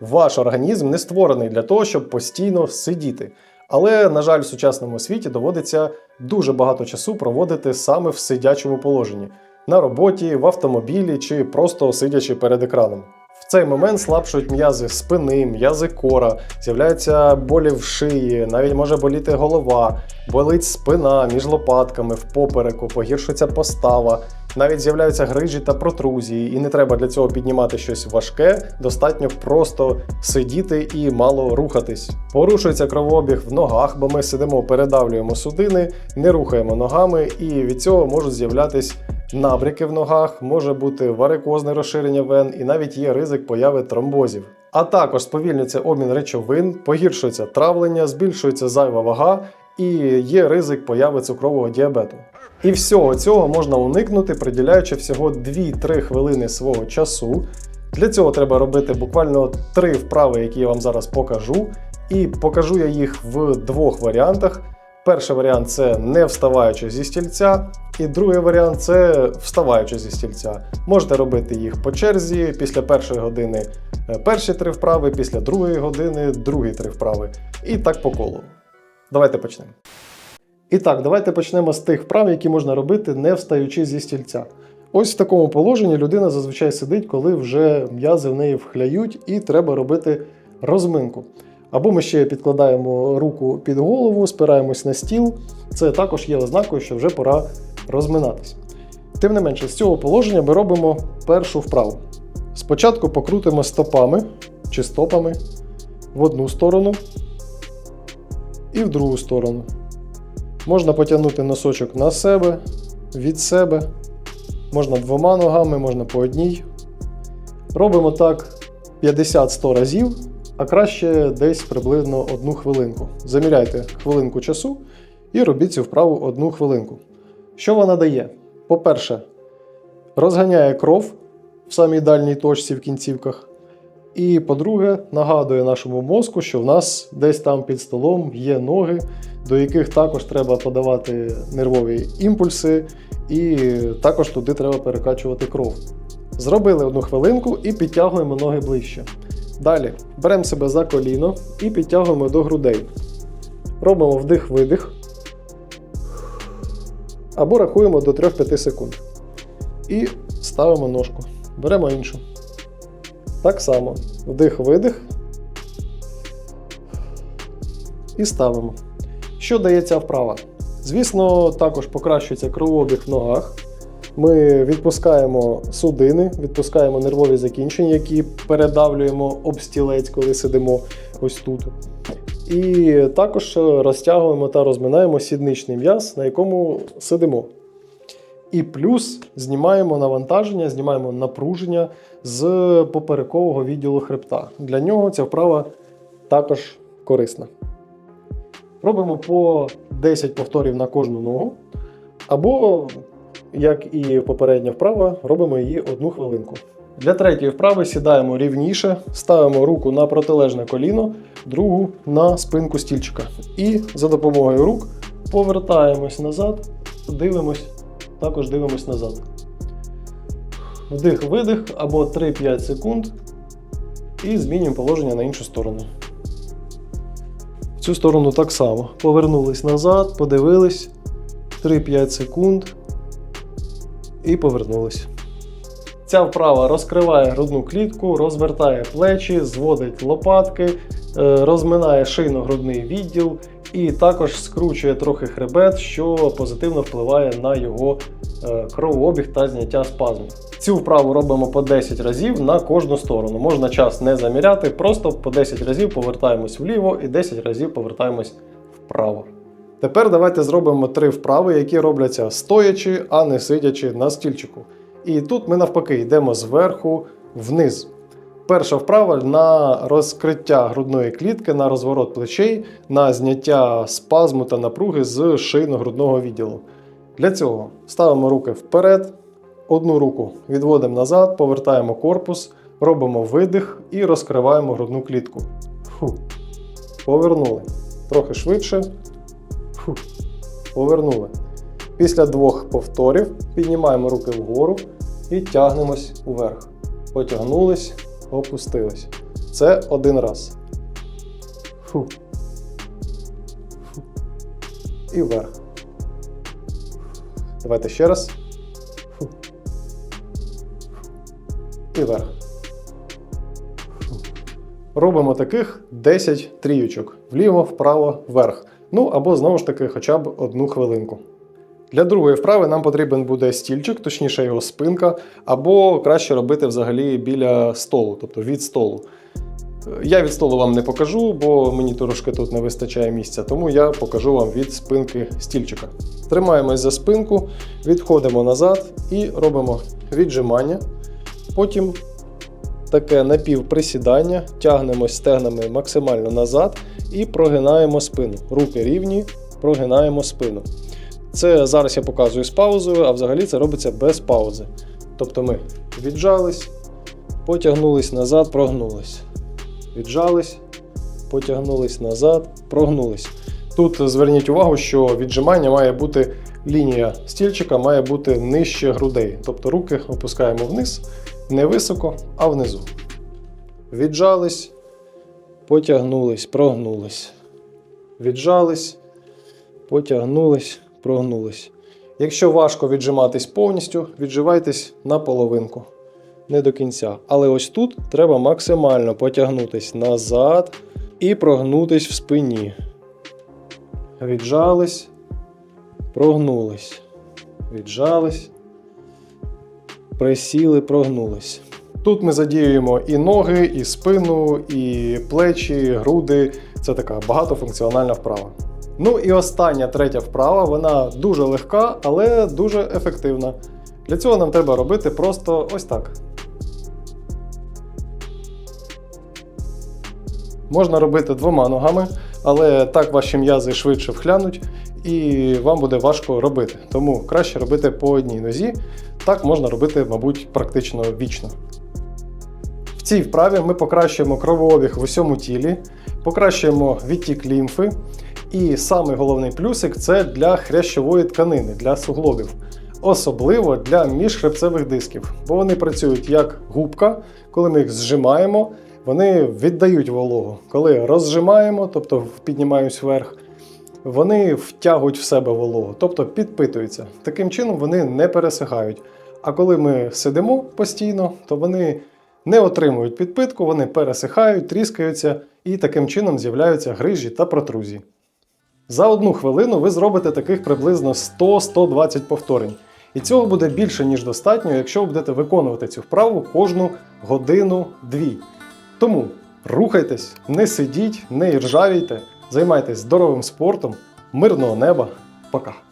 Ваш організм не створений для того, щоб постійно сидіти. Але, на жаль, в сучасному світі доводиться дуже багато часу проводити саме в сидячому положенні на роботі, в автомобілі чи просто сидячи перед екраном. В цей момент слабшують м'язи спини, м'язи кора, з'являються болі в шиї, навіть може боліти голова, болить спина між лопатками, в попереку, погіршується постава, навіть з'являються грижі та протрузії, і не треба для цього піднімати щось важке, достатньо просто сидіти і мало рухатись. Порушується кровообіг в ногах, бо ми сидимо, передавлюємо судини, не рухаємо ногами, і від цього можуть з'являтись набряки в ногах, може бути варикозне розширення вен, і навіть є ризик появи тромбозів. А також сповільнюється обмін речовин, погіршується травлення, збільшується зайва вага і є ризик появи цукрового діабету. І всього цього можна уникнути, приділяючи всього 2-3 хвилини свого часу. Для цього треба робити буквально три вправи, які я вам зараз покажу. І покажу я їх в двох варіантах. Перший варіант це не вставаючи зі стільця, і другий варіант це вставаючи зі стільця. Можете робити їх по черзі, після першої години е, перші три вправи, після другої години другі три вправи. І так по колу. Давайте почнемо. І так, давайте почнемо з тих вправ, які можна робити, не встаючи зі стільця. Ось в такому положенні людина зазвичай сидить, коли вже м'язи в неї вхляють, і треба робити розминку. Або ми ще підкладаємо руку під голову, спираємось на стіл. Це також є ознакою, що вже пора розминатись. Тим не менше, з цього положення ми робимо першу вправу. Спочатку покрутимо стопами чи стопами в одну сторону і в другу сторону. Можна потягнути носочок на себе, від себе. Можна двома ногами, можна по одній. Робимо так 50-100 разів, а краще десь приблизно одну хвилинку. Заміряйте хвилинку часу і робіть цю вправу одну хвилинку. Що вона дає? По-перше, розганяє кров в самій дальній точці в кінцівках. І по-друге, нагадує нашому мозку, що в нас десь там під столом є ноги, до яких також треба подавати нервові імпульси, і також туди треба перекачувати кров. Зробили одну хвилинку і підтягуємо ноги ближче. Далі беремо себе за коліно і підтягуємо до грудей. Робимо вдих-видих. Або рахуємо до 3-5 секунд. І ставимо ножку. Беремо іншу. Так само. Вдих-видих. І ставимо. Що дає ця вправа? Звісно, також покращується кровообіг в ногах. Ми відпускаємо судини, відпускаємо нервові закінчення, які передавлюємо об стілець, коли сидимо ось тут. І також розтягуємо та розминаємо сідничний м'яз, на якому сидимо. І плюс знімаємо навантаження, знімаємо напруження з поперекового відділу хребта. Для нього ця вправа також корисна. Робимо по 10 повторів на кожну ногу. Або, як і попередня вправа, робимо її одну хвилинку. Для третьої вправи сідаємо рівніше, ставимо руку на протилежне коліно, другу на спинку стільчика. І за допомогою рук повертаємось назад, дивимось, також дивимось назад. Вдих-видих або 3-5 секунд. І змінюємо положення на іншу сторону. Цю сторону так само. Повернулись назад, подивились 3-5 секунд і повернулись. Ця вправа розкриває грудну клітку, розвертає плечі, зводить лопатки, е, розминає шийно-грудний відділ і також скручує трохи хребет, що позитивно впливає на його е, кровообіг та зняття спазму. Цю вправу робимо по 10 разів на кожну сторону. Можна час не заміряти, просто по 10 разів повертаємось вліво і 10 разів повертаємось вправо. Тепер давайте зробимо три вправи, які робляться стоячи, а не сидячи на стільчику. І тут ми навпаки йдемо зверху вниз. Перша вправа на розкриття грудної клітки, на розворот плечей, на зняття спазму та напруги з шийно-грудного відділу. Для цього ставимо руки вперед, одну руку відводимо назад, повертаємо корпус, робимо видих і розкриваємо грудну клітку. Фу. Повернули. Трохи швидше. Фу. Повернули. Після двох повторів піднімаємо руки вгору і тягнемось уверх. Потягнулись, опустились. Це один раз. Фу. Фу. І вверх. Давайте ще раз. Фу. І вверх. Робимо таких 10 тріючок. Вліво, вправо, вверх. Ну або знову ж таки хоча б одну хвилинку. Для другої вправи нам потрібен буде стільчик, точніше його спинка, або краще робити взагалі біля столу, тобто від столу. Я від столу вам не покажу, бо мені трошки тут не вистачає місця, тому я покажу вам від спинки стільчика. Тримаємось за спинку, відходимо назад і робимо віджимання. Потім таке напівприсідання, тягнемось стегнами максимально назад і прогинаємо спину. Руки рівні, прогинаємо спину. Це зараз я показую з паузою, а взагалі це робиться без паузи. Тобто ми віджались, потягнулись назад, прогнулись. Віджались, потягнулись назад, прогнулись. Тут зверніть увагу, що віджимання має бути лінія стільчика має бути нижче грудей. Тобто руки опускаємо вниз, не високо, а внизу. Віджались, потягнулись, прогнулись. Віджались, потягнулись, прогнулись. Якщо важко віджиматись повністю, відживайтесь на половинку. Не до кінця. Але ось тут треба максимально потягнутись назад і прогнутись в спині. Віджались, прогнулись. Віджались, присіли, прогнулись. Тут ми задіюємо і ноги, і спину, і плечі, груди. Це така багатофункціональна вправа. Ну і остання третя вправа, вона дуже легка, але дуже ефективна. Для цього нам треба робити просто ось так. Можна робити двома ногами, але так ваші м'язи швидше вхлянуть і вам буде важко робити. Тому краще робити по одній нозі. Так можна робити, мабуть, практично вічно. В цій вправі ми покращуємо кровообіг в усьому тілі, покращуємо відтік лімфи. І самий головний плюсик це для хрящової тканини, для суглобів. Особливо для міжхребцевих дисків, бо вони працюють як губка, коли ми їх зжимаємо, вони віддають вологу. Коли розжимаємо, тобто піднімаємось вверх, вони втягують в себе вологу, тобто підпитуються. Таким чином вони не пересихають. А коли ми сидимо постійно, то вони не отримують підпитку, вони пересихають, тріскаються і таким чином з'являються грижі та протрузії. За одну хвилину ви зробите таких приблизно 100-120 повторень. І цього буде більше, ніж достатньо, якщо ви будете виконувати цю вправу кожну годину-дві. Тому рухайтесь, не сидіть, не іржавійте, займайтесь здоровим спортом, мирного неба. Пока!